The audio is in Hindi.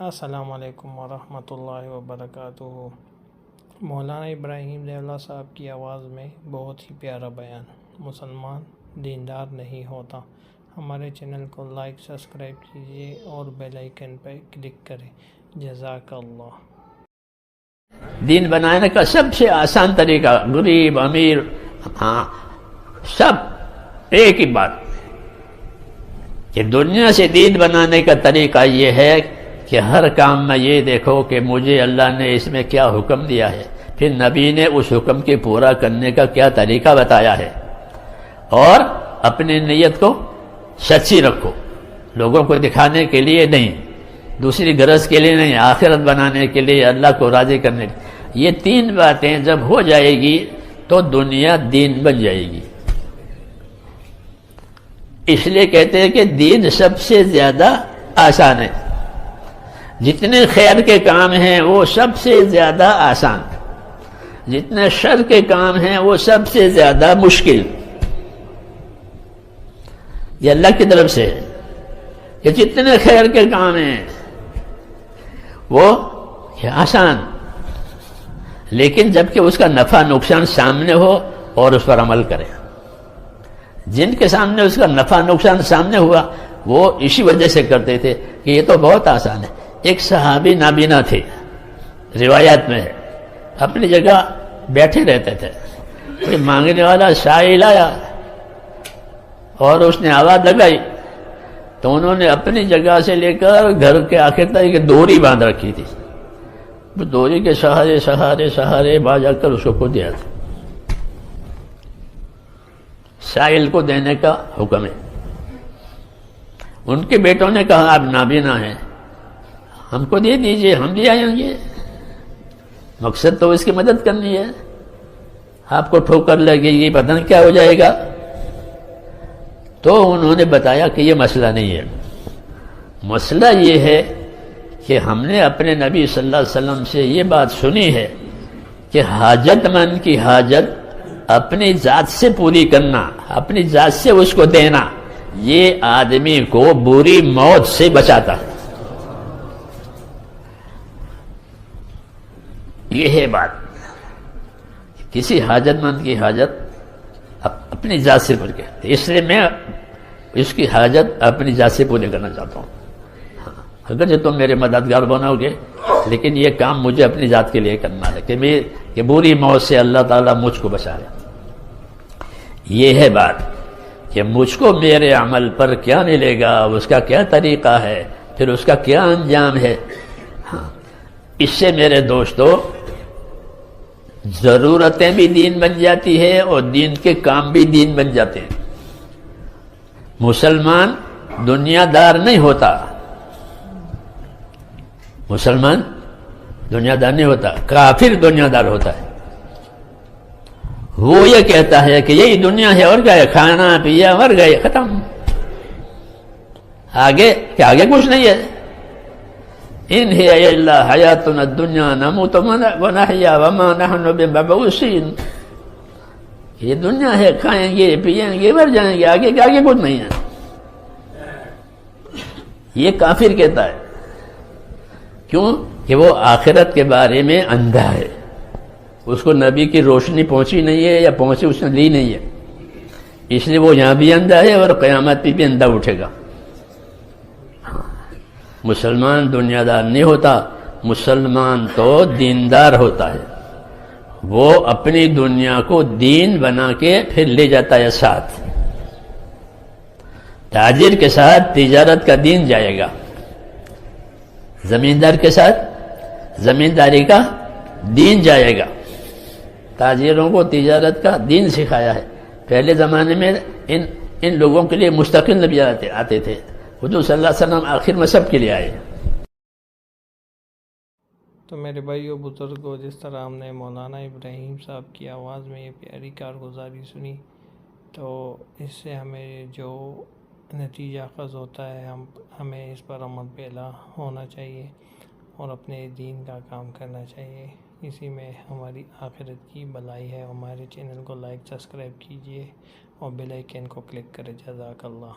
अस्सलाम वालेकुम वरहमतुल्लाहि वबरकातुहू मौलाना इब्राहिम देवला साहब की आवाज़ में बहुत ही प्यारा बयान। मुसलमान दीनदार नहीं होता। हमारे चैनल को लाइक, सब्सक्राइब कीजिए और बेल आइकन पर क्लिक करें। जजाकल्लाह। दीन बनाने का सबसे आसान तरीका, गरीब, अमीर हाँ सब एक ही बात। कि दुनिया से दीन बनाने का तरीका ये है कि हर काम में ये देखो कि मुझे अल्लाह ने इसमें क्या हुक्म दिया है। फिर नबी ने उस हुक्म के पूरा करने का क्या तरीका बताया है? और अपनी नीयत को सच्ची रखो। लोगों को दिखाने के लिए नहीं, दूसरी गरज के लिए नहीं, आखिरत बनाने के लिए अल्लाह को राज़ी करने के ये तीन बातें जब हो जाएगी तो दुनिया दीन बन जाएगी। इसलिए कहते हैं कि दीन सबसे ज़्यादा आसान है। जितने खैर के काम हैं, वो सबसे ज़्यादा आसान। जितने शर के काम हैं, वो सबसे ज़्यादा मुश्किल। ये अल्लाह की तरफ़ से कि जितने खैर के काम हैं, वो आसान। लेकिन जबकि उसका नफा नुकसान सामने हो और उस पर अमल करें। जिनके सामने उसका नफा नुकसान सामने हुआ, वो इसी वजह से करते थे कि ये तो बहुत आसान है। एक सहाबी नाबीना थे, रिवायत में। है अपनी जगह बैठे रहते थे। कोई मांगने वाला शाही लाया और उसने आवाज़ लगाई। तो उन्होंने अपनी जगह से लेकर घर के आखिर तक एक डोरी बाँध रखी थी। वो डोरी के सहारे सहारे सहारे बाज आकर उसको खो दिया था। साहिल को देने का हुक्म है। उनके बेटों ने कहा, आप नाबीना हैं। हमको दे दीजिए, हम भी आएँगे। मकसद तो इसकी मदद करनी है। आपको ठोकर लगेगी नहीं क्या हो जाएगा? तो उन्होंने बताया कि ये मसला नहीं है। मसला ये है कि हमने अपने नबी सल्लल्लाहु अलैहि वसल्लम से ये बात सुनी है कि हाजतमंद की हाजत अपनी जात से पूरी करना, अपनी जात से उसको देना, ये आदमी को बुरी मौत से बचाता है। ये है बात। किसी हाजतमंद की हाजत अपनी जात से पूरी कर इसलिए मैं इसकी हाजत अपनी जात से पूरी करना चाहता हूँ। अगर जो तुम मेरे मददगार बनोगे, लेकिन ये काम मुझे अपनी जात के लिए करना है कि मैं, कि बुरी मौत से अल्लाह ताला मुझको बचा ले। ये है बात कि मुझको मेरे अमल पर क्या मिलेगा, उसका क्या तरीका है, फिर उसका क्या अंजाम है। हाँ। इससे मेरे दोस्तों जरूरतें भी दीन बन जाती है और दीन के काम भी दीन बन जाते हैं। मुसलमान दुनियादार नहीं होता। मुसलमान दुनियादार नहीं होता, काफिर दुनियादार होता है। वो ये कहता है कि यही दुनिया है, और क्या है खाना पिया, मर गए, खत्म। आगे क्या आगे कुछ नहीं है। इन हयात दुनिया नमो तो वनहया वमा नहन ये दुनिया है खाएँगे पिएँगे मर जाएँगे आगे के आगे कुछ नहीं है ये काफिर कहता है क्यों कि वो आखिरत के बारे में अंधा है उसको नबी की रोशनी पहुँची नहीं है या पहुँची उसने ली नहीं है इसलिए वो यहाँ भी अंधा है और कयामत भी अंधा उठेगा मुसलमान दुनियादार नहीं होता मुसलमान तो दीनदार होता है। वो अपनी दुनिया को दीन बना के फिर ले जाता है साथ। ताजिर के साथ तिजारत का दीन जाएगा। जमींदार के साथ जमींदारी का दीन जाएगा। ताजिरों को तिजारत का दीन सिखाया है। पहले ज़माने में इन इन लोगों के लिए मुस्तकिल नबी आते, आते थे। हजूर वसल्लम आखिर में सब के लिए आए। तो मेरे भाई भाइयों, बुज़ुर्गों, जिस तरह हमने मौलाना इब्राहिम साहब की आवाज़ में ये प्यारी कारगुजारी सुनी तो इससे हमें जो नतीजा खज होता है, हम, हमें इस पर अमल पेला होना चाहिए और अपने दीन का काम करना चाहिए। इसी में हमारी आखिरत की भलाई है। हमारे चैनल को लाइक, सब्सक्राइब कीजिए और बेल आइकन को क्लिक करें। जजाकल्ला